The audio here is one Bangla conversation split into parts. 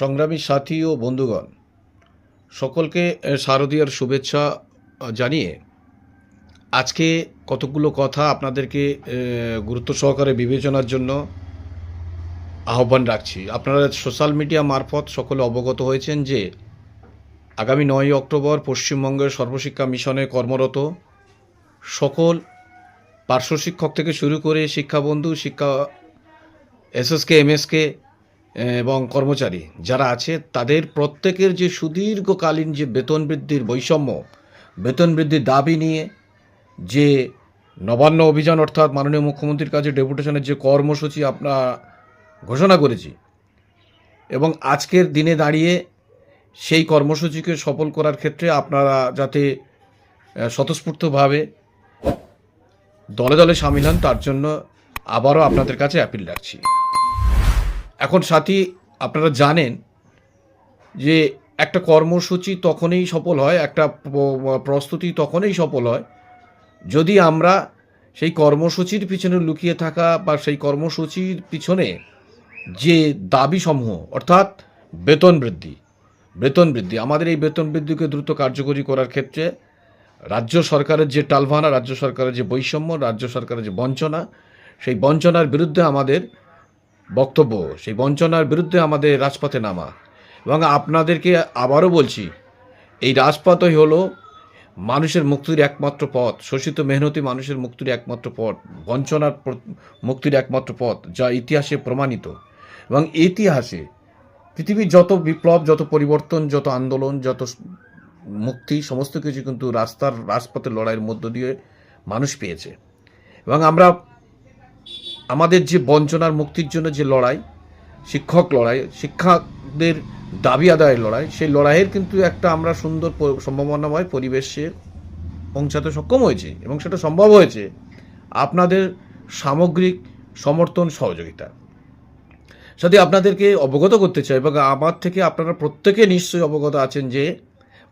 সংগ্রামী সাথী ও বন্ধুগণ, সকলকে শারদীয়ার শুভেচ্ছা জানিয়ে আজকে কতগুলো কথা আপনাদেরকে গুরুত্ব সহকারে বিবেচনার জন্য আহ্বান রাখছি। আপনারা সোশ্যাল মিডিয়া মারফত সকলে অবগত হয়েছেন যে, আগামী নয় অক্টোবর পশ্চিমবঙ্গের সর্বশিক্ষা মিশনে কর্মরত সকল পার্শ্ব শিক্ষক থেকে শুরু করে শিক্ষাবন্ধু, শিক্ষা, এসএসকে, এমএসকে এবং কর্মচারী যারা আছে, তাদের প্রত্যেকের যে সুদীর্ঘকালীন যে বেতন বৃদ্ধির বৈষম্য, বেতন বৃদ্ধির দাবি নিয়ে যে নবান্ন অভিযান, অর্থাৎ মাননীয় মুখ্যমন্ত্রীর কাছে ডেপুটেশনের যে কর্মসূচি আমরা ঘোষণা করেছি এবং আজকের দিনে দাঁড়িয়ে সেই কর্মসূচিকে সফল করার ক্ষেত্রে আপনারা যাতে স্বতঃস্ফূর্তভাবে দলে দলে সামিল হন, তার জন্য আবারও আপনাদের কাছে অ্যাপিল রাখছি। এখন সাথী, আপনারা জানেন যে একটা কর্মসূচি তখনই সফল হয়, একটা প্রস্তুতি তখনই সফল হয় যদি আমরা সেই কর্মসূচির পিছনে লুকিয়ে থাকা বা সেই কর্মসূচির পিছনে যে দাবিসমূহ, অর্থাৎ বেতন বৃদ্ধি বেতন বৃদ্ধি, আমাদের এই বেতন বৃদ্ধিকে দ্রুত কার্যকরী করার ক্ষেত্রে রাজ্য সরকারের যে টালভানা, রাজ্য সরকারের যে বৈষম্য, রাজ্য সরকারের যে বঞ্চনা, সেই বঞ্চনার বিরুদ্ধে আমাদের বক্তব্য, সেই বঞ্চনার বিরুদ্ধে আমাদের রাজপথে নামা। এবং আপনাদেরকে আবারও বলছি, এই রাজপথই হলো মানুষের মুক্তির একমাত্র পথ, শোষিত মেহনতি মানুষের মুক্তির একমাত্র পথ, বঞ্চনার মুক্তির একমাত্র পথ, যা ইতিহাসে প্রমাণিত। এবং ইতিহাসে পৃথিবীর যত বিপ্লব, যত পরিবর্তন, যত আন্দোলন, যত মুক্তি, সমস্ত কিছু কিন্তু রাস্তার, রাজপথের লড়াইয়ের মধ্য দিয়ে মানুষ পেয়েছে। এবং আমরা আমাদের যে বঞ্চনার মুক্তির জন্য যে লড়াই, শিক্ষক লড়াই শিক্ষকদের দাবি আদায়ের লড়াই, সেই লড়াইয়ের কিন্তু একটা আমরা সুন্দর সম্ভাবনাময় পরিবেশে পৌঁছাতে সক্ষম হয়েছি এবং সেটা সম্ভব হয়েছে আপনাদের সামগ্রিক সমর্থন সহযোগিতা। সাথে আপনাদেরকে অবগত করতে চাই এবং আমার থেকে আপনারা প্রত্যেকে নিশ্চয়ই অবগত আছেন যে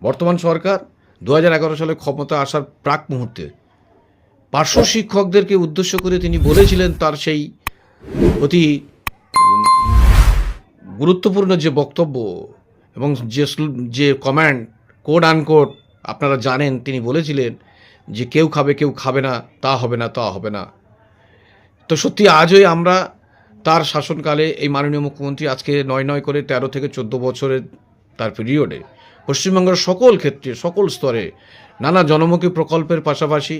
বর্তমান সরকার দু হাজার এগারো সালে ক্ষমতা আসার প্রাক মুহূর্তে পার্শ্ব শিক্ষকদেরকে উদ্দেশ্য করে তিনি বলেছিলেন তার সেই অতি গুরুত্বপূর্ণ যে বক্তব্য এবং যে যে কমান্ড কোড আনকোড আপনারা জানেন, তিনি বলেছিলেন যে কেউ খাবে কেউ খাবে না, তা হবে না, তা হবে না। তো সত্যি আজই আমরা তার শাসনকালে এই মাননীয় মুখ্যমন্ত্রী আজকে নয় নয় করে তেরো থেকে চোদ্দ বছরের তার পিরিয়ডে পশ্চিমবঙ্গের সকল ক্ষেত্রে, সকল স্তরে নানা জনমুখী প্রকল্পের পাশাপাশি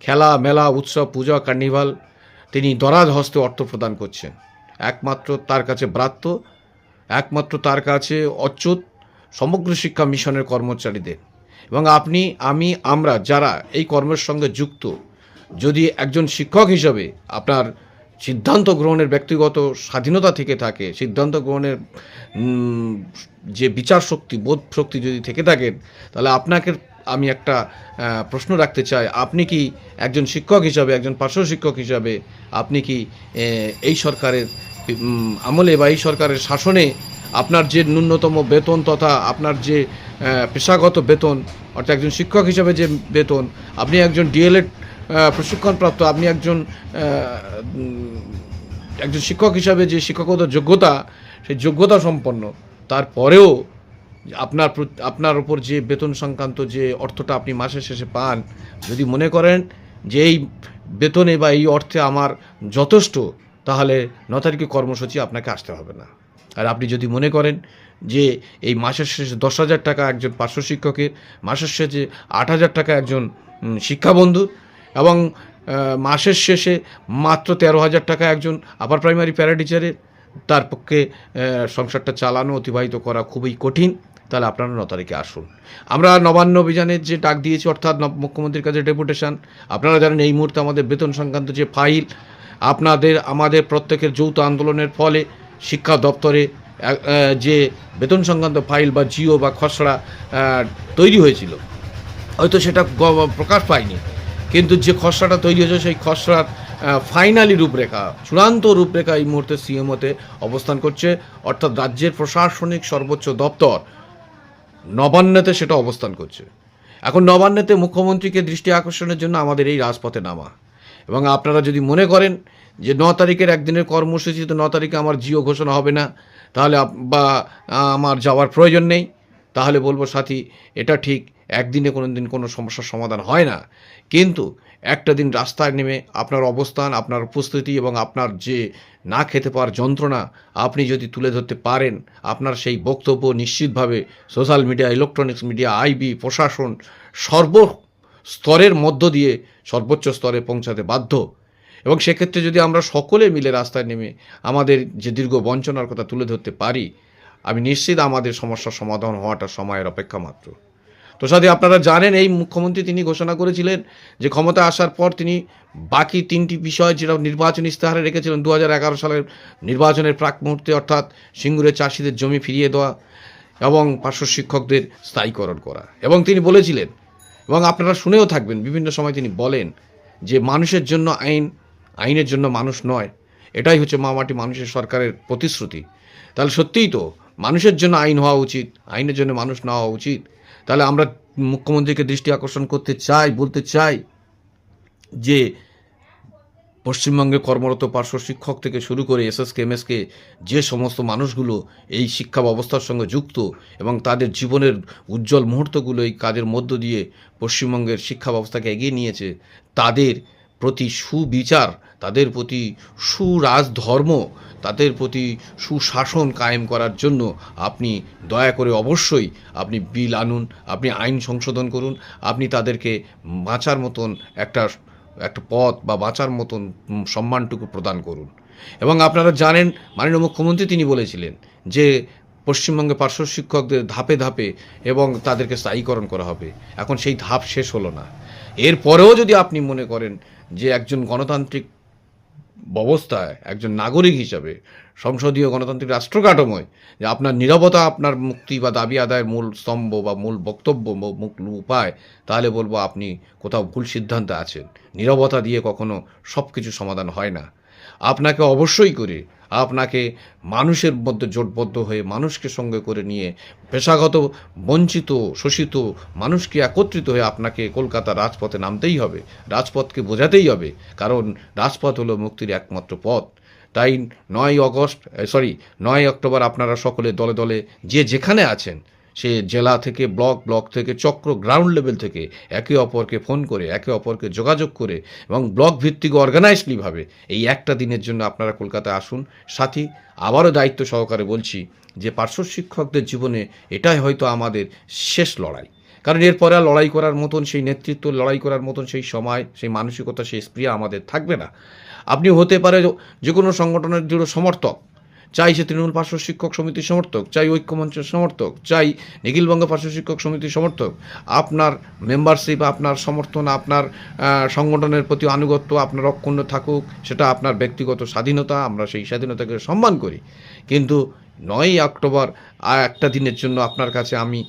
খেলা, মেলা, উৎসব, পূজা, কার্নিভাল, তিনি দরাজ হস্তে অর্থ প্রদান করছেন। একমাত্র তার কাছে ব্রাত্য, একমাত্র তার কাছে অচ্যুত, সমগ্র শিক্ষা মিশনের কর্মচারীদের। এবং আপনি, আমি, আমরা যারা এই কর্মের সঙ্গে যুক্ত, যদি একজন শিক্ষক হিসাবে আপনার সিদ্ধান্ত গ্রহণের ব্যক্তিগত স্বাধীনতা থেকে থাকে, সিদ্ধান্ত গ্রহণের যে বিচার শক্তি বোধ শক্তি যদি থেকে থাকেন তাহলে আপনাকে আমি একটা প্রশ্ন রাখতে চাই। আপনি কি একজন শিক্ষক হিসাবে, একজন পার্শ্ব শিক্ষক হিসাবে, আপনি কি এই সরকারের আমলে বা এই সরকারের শাসনে আপনার যে ন্যূনতম বেতন তথা আপনার যে পেশাগত বেতন, অর্থাৎ একজন শিক্ষক হিসাবে যে বেতন, আপনি একজন ডিএলএড প্রশিক্ষণপ্রাপ্ত, আপনি একজন একজন শিক্ষক হিসাবে যে শিক্ষকতা যোগ্যতা, সেই যোগ্যতা সম্পন্ন, তারপরেও আপনার আপনার ওপর যে বেতন সংক্রান্ত যে অর্থটা আপনি মাসের শেষে পান যদি মনে করেন যে এই বেতনে বা এই অর্থে আমার যথেষ্ট তাহলে ন তারিখে কর্মসূচি আপনাকে আসতে হবে না। আর আপনি যদি মনে করেন যে এই মাসের শেষে দশ হাজার টাকা একজন পার্শ্ব শিক্ষকের মাসের শেষে আট হাজার টাকা একজন উম, শিক্ষাবন্ধুর এবং মাসের শেষে মাত্র তেরো হাজার টাকা একজন আপার প্রাইমারি প্যারা টিচারের তার পক্ষে সংসারটা চালানো, অতিবাহিত করা খুবই কঠিন। তাহলে আপনারা ন তারিখে আসুন। আমরা নবান্ন অভিযানের যে ডাক দিয়েছি, অর্থাৎ মুখ্যমন্ত্রীর কাছে ডেপুটেশন, আপনারা জানেন এই মুহূর্তে আমাদের বেতন সংক্রান্ত যে ফাইল, আপনাদের, আমাদের প্রত্যেকের যৌথ আন্দোলনের ফলে শিক্ষা দপ্তরে যে বেতন সংক্রান্ত ফাইল বা জিও বা খসড়া তৈরি হয়েছিল, হয়তো সেটা প্রকাশ পায়নি। কিন্তু যে খসড়াটা তৈরি হয়েছে, সেই খসড়ার ফাইনালি রূপরেখা, চূড়ান্ত রূপরেখা এই মুহূর্তে সিএমওতে অবস্থান করছে। অর্থাৎ রাজ্যের প্রশাসনিক সর্বোচ্চ দপ্তর নবান্নতে সেটা অবস্থান করছে। এখন নবান্নতে মুখ্যমন্ত্রীকে দৃষ্টি আকর্ষণের জন্য আমাদের এই রাজপথে নামা। এবং আপনারা যদি মনে করেন যে ন তারিখের একদিনের কর্মসূচিতে ন তারিখে আমার জিও ঘোষণা হবে না, তাহলে বা আমার যাওয়ার প্রয়োজন নেই। তাহলে বলব সাথী, এটা ঠিক, একদিনে কোনো দিন কোনো সমস্যার সমাধান হয় না। কিন্তু একটা দিন রাস্তায় নেমে আপনার অবস্থান, আপনার উপস্থিতি এবং আপনার যে না খেতে পাওয়ার যন্ত্রণা আপনি যদি তুলে ধরতে পারেন, আপনার সেই বক্তব্য নিশ্চিতভাবে social media, electronics media, IB, প্রশাসন সর্ব স্তরের মধ্য দিয়ে সর্বোচ্চ স্তরে পৌঁছাতে বাধ্য। এবং সেক্ষেত্রে যদি আমরা সকলে মিলে রাস্তায় নেমে আমাদের যে দীর্ঘ বঞ্চনার কথা তুলে ধরতে পারি, আমি নিশ্চিত আমাদের সমস্যার সমাধান হওয়াটা সময়ের অপেক্ষা মাত্র। তো সাথে আপনারা জানেন, এই মুখ্যমন্ত্রী তিনি ঘোষণা করেছিলেন যে ক্ষমতা আসার পর তিনি বাকি তিনটি বিষয় যেটা নির্বাচন ইস্তেহারে রেখেছিলেন দু হাজার এগারো সালের নির্বাচনের প্রাক মুহূর্তে অর্থাৎ সিঙ্গুরের চাষিদের জমি ফিরিয়ে দেওয়া এবং পার্শ্ব শিক্ষকদের স্থায়ীকরণ করা। এবং তিনি বলেছিলেন, এবং আপনারা শুনেও থাকবেন, বিভিন্ন সময় তিনি বলেন যে মানুষের জন্য আইন, আইনের জন্য মানুষ নয়। এটাই হচ্ছে মামাটি মানুষের সরকারের প্রতিশ্রুতি। তাহলে সত্যিই তো, মানুষের জন্য আইন হওয়া উচিত, আইনের জন্য মানুষ না হওয়া উচিত। তাহলে আমরা মুখ্যমন্ত্রীকে দৃষ্টি আকর্ষণ করতে চাই, বলতে চাই যে পশ্চিমবঙ্গে কর্মরত পার্শ্ব শিক্ষক থেকে শুরু করে এসএসকে, এমএসকে যে সমস্ত মানুষগুলো এই শিক্ষা ব্যবস্থার সঙ্গে যুক্ত এবং তাদের জীবনের উজ্জ্বল মুহূর্তগুলো এই কাজের মধ্য দিয়ে পশ্চিমবঙ্গের শিক্ষা ব্যবস্থাকে এগিয়ে নিয়েছে, তাদের প্রতি সুবিচার, তাদের প্রতি সুরাজধর্ম, তাদের প্রতি সুশাসন কায়েম করার জন্য আপনি দয়া করে অবশ্যই আপনি বিল আনুন, আপনি আইন সংশোধন করুন, আপনি তাদেরকে বাঁচার মতন একটা একটা পথ বা বাঁচার মতন সম্মানটুকু প্রদান করুন। এবং আপনারা জানেন, মাননীয় মুখ্যমন্ত্রী তিনি বলেছিলেন যে পশ্চিমবঙ্গে পার্শ্ব শিক্ষকদের ধাপে ধাপে এবং তাদেরকে স্থায়ীকরণ করা হবে। এখন সেই ধাপ শেষ হলো না। এরপরেও যদি আপনি মনে করেন যে একজন গণতান্ত্রিক ব্যবস্থায়, একজন নাগরিক হিসাবে, সংসদীয় গণতান্ত্রিক রাষ্ট্র কাঠামোয় যে আপনার নিরবতা, আপনার মুক্তি বা দাবি আদায়ের মূল স্তম্ভ বা মূল বক্তব্য, মূল উপায়, তাহলে বলব আপনি কোথাও ভুল সিদ্ধান্তে আছেন। নিরবতা দিয়ে কখনো সব কিছু সমাধান হয় না। আপনাকে অবশ্যই করে আপনাকে মানুষের মধ্যে জোটবদ্ধ হয়ে মানুষকে সঙ্গে করে নিয়ে পেশাগত, বঞ্চিত, শোষিত মানুষকে একত্রিত হয়ে আপনাকে কলকাতা রাজপথে নামতেই হবে। রাজপথকে বোঝাতেই হবে, কারণ রাজপথ হলো মুক্তির একমাত্র পথ। তাই নয় অগস্ট সরি নয় অক্টোবর আপনারা সকলে দলে দলে যে যেখানে আছেন সে জেলা থেকে ব্লক ব্লক থেকে চক্র, গ্রাউন্ড লেভেল থেকে একে অপরকে ফোন করে, একে অপরকে যোগাযোগ করে এবং ব্লক ভিত্তিক অর্গানাইজলিভাবে এই একটা দিনের জন্য আপনারা কলকাতায় আসুন। সাথী, আবারও দায়িত্ব সহকারে বলছি যে পার্শ্ব শিক্ষকদের জীবনে এটাই হয়তো আমাদের শেষ লড়াই। কারণ এরপরে আর লড়াই করার মতন সেই নেতৃত্ব, লড়াই করার মতন সেই সময়, সেই মানসিকতা, সেই স্প্রিয়া আমাদের থাকবে না। আপনি হতে পারে যে কোনো সংগঠনের দৃঢ় সমর্থক। চাই সে তৃণমূল পার্শ্ব শিক্ষক সমিতির সমর্থক, চাই ঐক্যমঞ্চের সমর্থক, চাই নিখিলবঙ্গ পার্শ্ব শিক্ষক সমিতির সমর্থক। আপনার মেম্বারশিপ আপনার সমর্থন, আপনার সংগঠনের প্রতি আনুগত্য, আপনার অক্ষুণ্ণ থাকুক, সেটা আপনার ব্যক্তিগত স্বাধীনতা, আমরা সেই স্বাধীনতাকে সম্মান করি। কিন্তু নয়ই অক্টোবর একটা দিনের জন্য আপনার কাছে আমি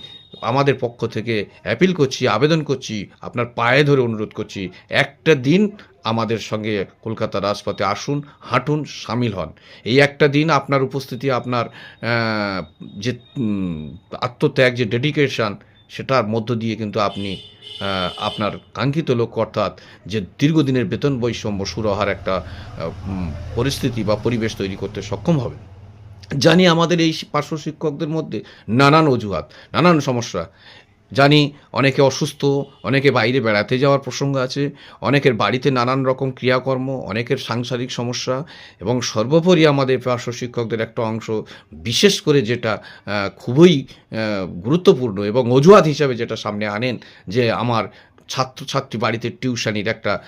আমাদের পক্ষ থেকে অ্যাপিল করছি, আবেদন করছি, আপনার পায়ে ধরে অনুরোধ করছি, একটা দিন আমাদের সঙ্গে কলকাতা রাজপথে আসুন, হাঁটুন, সামিল হন। এই একটা দিন আপনার উপস্থিতি, আপনার যে আত্মত্যাগ, যে ডেডিকেশন সেটার মধ্য দিয়ে কিন্তু আপনি আপনার কাঙ্ক্ষিত লক্ষ্য অর্থাৎ যে দীর্ঘদিনের বেতন বৈষম্য সুরহার একটা পরিস্থিতি বা পরিবেশ তৈরি করতে সক্ষম হবে জানি আমাদের এই পার্শ্ব শিক্ষকদের মধ্যে নানান অজুহাত, নানান সমস্যা। জানি অনেকে অসুস্থ, অনেকে বাইরে বেড়াতে যাওয়ার প্রসঙ্গ আছে, অনেকের বাড়িতে নানান রকম ক্রিয়াকর্ম, অনেকের সাংসারিক সমস্যা এবং সর্বোপরি আমাদের পার্শ্ব শিক্ষকদের একটা অংশ, বিশেষ করে যেটা খুবই গুরুত্বপূর্ণ এবং অজুহাত হিসাবে যেটা সামনে আনেন যে আমার ছাত্রছাত্রী বাড়িতে টিউশনির একটা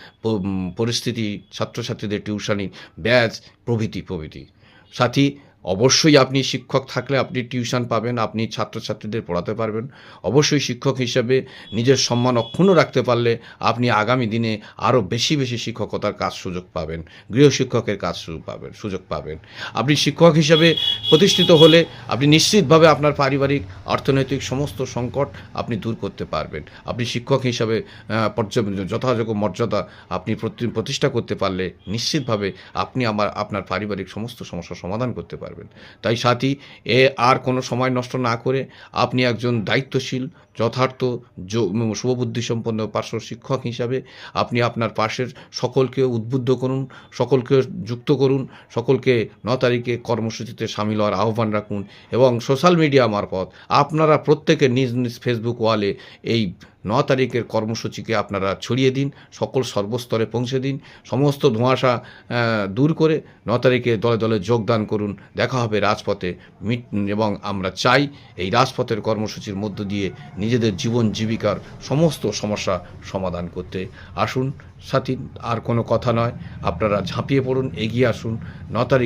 পরিস্থিতি, ছাত্রছাত্রীদের টিউশনি, ব্যাচ, প্রভৃতি প্রভৃতি। সাথী অবশ্যই আপনি শিক্ষক থাকলে আপনি টিউশন পাবেন, আপনি ছাত্রছাত্রীদের পড়াতে পারবেন। অবশ্যই শিক্ষক হিসেবে নিজের সম্মান অক্ষুণ্ণ রাখতে পারলে আপনি আগামী দিনে আরও বেশি বেশি শিক্ষকতার কাজ সুযোগ পাবেন গৃহশিক্ষকের কাজ সুযোগ পাবেন সুযোগ পাবেন। আপনি শিক্ষক হিসেবে প্রতিষ্ঠিত হলে আপনি নিশ্চিতভাবে আপনার পারিবারিক, অর্থনৈতিক সমস্ত সংকট আপনি দূর করতে পারবেন। আপনি শিক্ষক হিসাবে পর্যাপ্ত যথাযোগ্য মর্যাদা আপনি প্রতি- প্রতিষ্ঠা করতে পারলে নিশ্চিতভাবে আপনি আমার, আপনার পারিবারিক সমস্ত সমস্যার সমাধান করতে পারবেন। পারবেন। তাই সাথী, এ আর কোনো সময় নষ্ট না করে আপনি একজন দায়িত্বশীল, যথার্থ য- শুভবুদ্ধি সম্পন্ন পার্শ্ব শিক্ষক হিসাবে আপনি আপনার পাশের সকলকে উদ্বুদ্ধ করুন, সকলকে যুক্ত করুন, সকলকে ন তারিখে কর্মসূচিতে সামিল হওয়ার আহ্বান রাখুন এবং সোশ্যাল মিডিয়া মারফত আপনারা প্রত্যেকে নিজ নিজ ফেসবুক ওয়ালে এই ন তারিখের কর্মসূচিকে আপনারা ছড়িয়ে দিন, সকল সর্বস্তরে পৌঁছে দিন, সমস্ত ধোঁয়াশা দূর করে ন তারিখে দলে দলে যোগদান করুন। দেখা হবে রাজপথে। মিট এবং আমরা চাই এই রাজপথের কর্মসূচির মধ্য দিয়ে নিজেদের জীবন জীবিকার সমস্ত সমস্যা সমাধান করতে আসুন। সাথী, আর কোনো কথা নয়। আপনারা ঝাঁপিয়ে পড়ুন, এগিয়ে আসুন। ন তারিখ